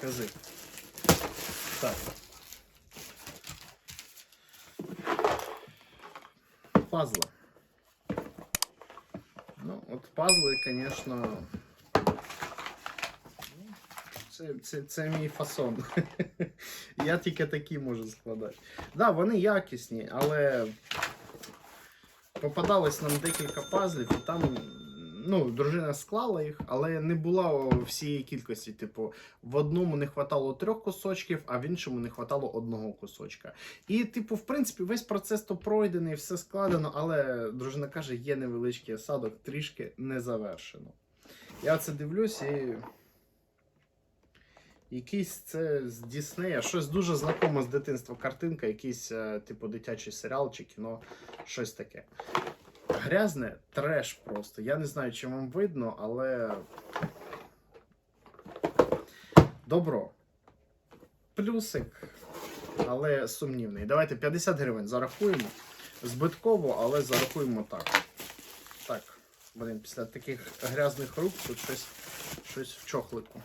Скажи. Так. Пазли. Ну, от пазли, звісно. Це, це, це мій фасон. Я тільки такі можу складати. Так, да, вони якісні, але попадалось нам декілька пазлів, і там. Ну, дружина склала їх, але не було всієї кількості. Типу, в одному не хватало трьох кусочків, а в іншому не хватало одного кусочка. І, типу, в принципі, весь процес то пройдений, все складено, але дружина каже, є невеличкий осадок, трішки не завершено. Я це дивлюсь і. Якийсь це з Діснея, щось дуже знакоме з дитинства картинка, якийсь, е, типу, дитячий серіал чи кіно, щось таке. Грязне треш просто. Я не знаю, чи вам видно, але. Добро. Плюсик, але сумнівний. Давайте 50 гривень зарахуємо. Збитково, але зарахуємо так. Так. Блін, після таких грязних рук тут щось, щось в чохлику.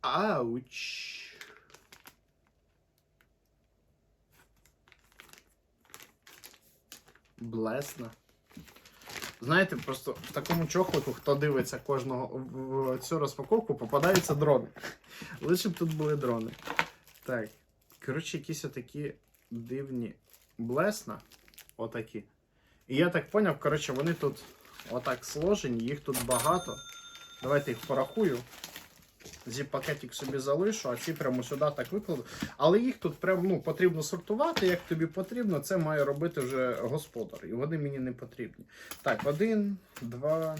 Ауч. Блесна. Знаєте, просто в такому чохлику, хто дивиться кожного в цю розпаковку, попадаються дрони. Лише б тут були дрони. Так. Коротше, якісь отакі дивні блесна. Отакі. І я так поняв, коротше, вони тут отак сложені, їх тут багато. Давайте їх порахую. Зіп-пакетик собі залишу, а ці прямо сюди так викладу. Але їх тут прям ну, потрібно сортувати, як тобі потрібно. Це має робити вже господар. І вони мені не потрібні. Так, один, два,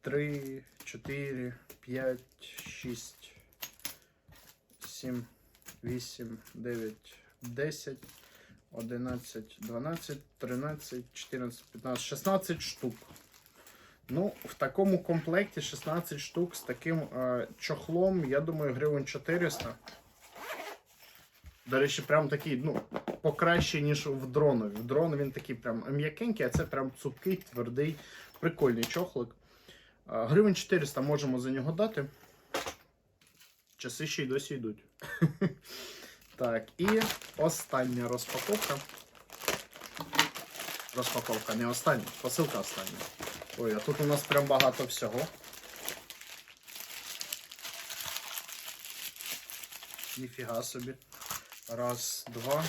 три, чотири, п'ять, шість, сім, вісім, дев'ять, десять, одинадцять, дванадцять, тринадцять, чотирнадцять, п'ятнадцять, шістнадцять штук. Ну, в такому комплекті 16 штук з таким е, чохлом, я думаю, гривень 400. До речі, прям такий, ну, покраще, ніж в дронові. В дрон він такий прям м'якенький, а це прям цупкий, твердий, прикольний чохлик. Е, гривень 400 можемо за нього дати. Часи ще й досі йдуть. Так, і остання розпаковка. Розпаковка не остання, посилка остання. Ой, а тут у нас прям багато всього. Ніфіга собі. Раз, два,